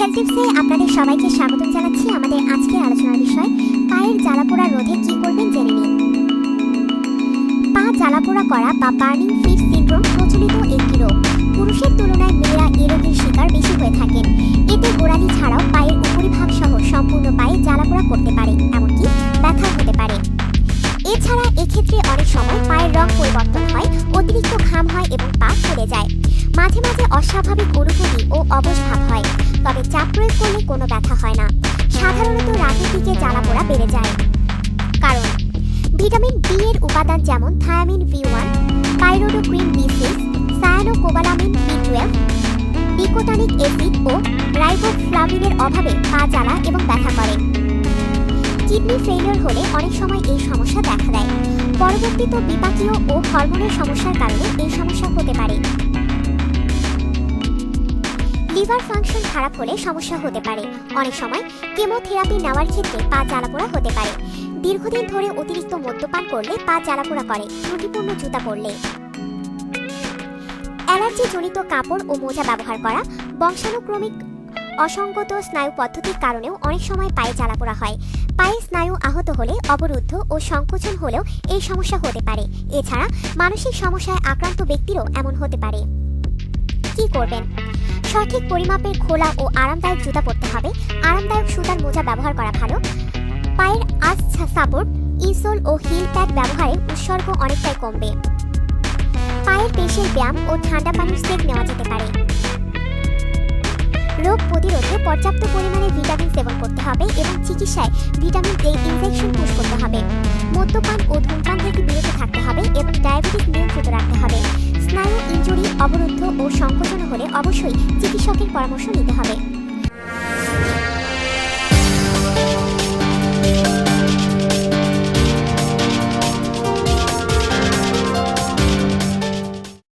Health টিপসে আপনাদের সবাইকে স্বাগত জানাচ্ছি আমাদের আজকের আলোচনার বিষয়, পায়ের জ্বালাপোড়া রোধে কি করবেন জেনে নিন। পা জ্বালাপোড়া করা বা বার্নিং ফিট সিনড্রোম প্রচলিত একটি রোগ। পুরুষের তুলনায় মেয়েরা এ রোগের শিকার বেশি হয়ে থাকেন। এতে গোড়ালি ছাড়াও পায়ের উপরিভাগ সহ সম্পূর্ণ পায়ে জ্বালাপোড়া করতে পারে, এমনকি ব্যথা হতে পারে। এছাড়া এক্ষেত্রে অনেক সময় পায়ের রং পরিবর্তন হয়, অতিরিক্ত ঘাম হয় এবং পা ফুলে যায়। মাঝে মাঝে অস্বাভাবিক অনুভূতি ও ভাব হয়। চাপ প্রয়োগ করলে কোনো ব্যথা হয় না। সাধারণত রাতের দিকে জ্বালাপোড়া বেড়ে যায়। কারণ, ভিটামিন বি এর উপাদান যেমন thiamine B one pyridoxine B six cyanocobalamin B twelve nicotinic acid ও রাইবোফ্লাভিনের অভাবে পা জ্বালা এবং ব্যথা করে। কিডনি ফেলিওর হলে অনেক সময় এই সমস্যা দেখা দেয়। পরবর্তীতে বিপাকীয় ও হরমোনের সমস্যার কারণে এই সমস্যা হতে পারে। লিভার ফাংশন খারাপ হলে সমস্যা হতে পারে। অনেক সময় কেমোথেরাপি নেওয়ার ক্ষেত্রে পা জ্বালাপোড়া হতে পারে। দীর্ঘদিন ধরে অতিরিক্ত মদ্যপান করলে পা জ্বালাপোড়া করে ত্রুটিপূর্ণ জুতা পরলে। অ্যালার্জি জনিত কাপড় ও মোজা ব্যবহার করা বংশানুক্রমিক অসঙ্গত স্নায়ু পদ্ধতির কারণেও অনেক সময় পায়ে জ্বালাপোড়া হয়। পায়ে স্নায়ু আহত হলে অবরুদ্ধ ও সংকোচন হলেও এই সমস্যা হতে পারে। এছাড়া মানসিক সমস্যায় আক্রান্ত ব্যক্তিরও এমন হতে পারে। কি করবেন? সঠিক পরিমাপের খোলা ও আরামদায়ক জুতা পরতে হবে। আরামদায়ক সুতার মোজা ব্যবহার করা ভালো। পায়ের আজ সাপোর্ট ইসোল ও হিল প্যাড ব্যবহারে উৎসর্গ অনেকটাই কমবে। পায়ের পেশের ব্যায়াম ও ঠান্ডা পানির সেক নেওয়া যেতে পারে। রোগ প্রতিরোধে পর্যাপ্ত পরিমাণে ভিটামিন সেবন করতে হবে এবং চিকিৎসায় ভিটামিন এ ইনজেকশন পুশ করতে হবে। মদ্যপান ও ধূমপান থেকে বিরত থাকতে হবে এবং ডায়াবেটিস নিয়ন্ত্রিত রাখতে হবে। অবরুদ্ধ ও সংকোচন হলে অবশ্যই চিকিৎসকের পরামর্শ নিতে হবে।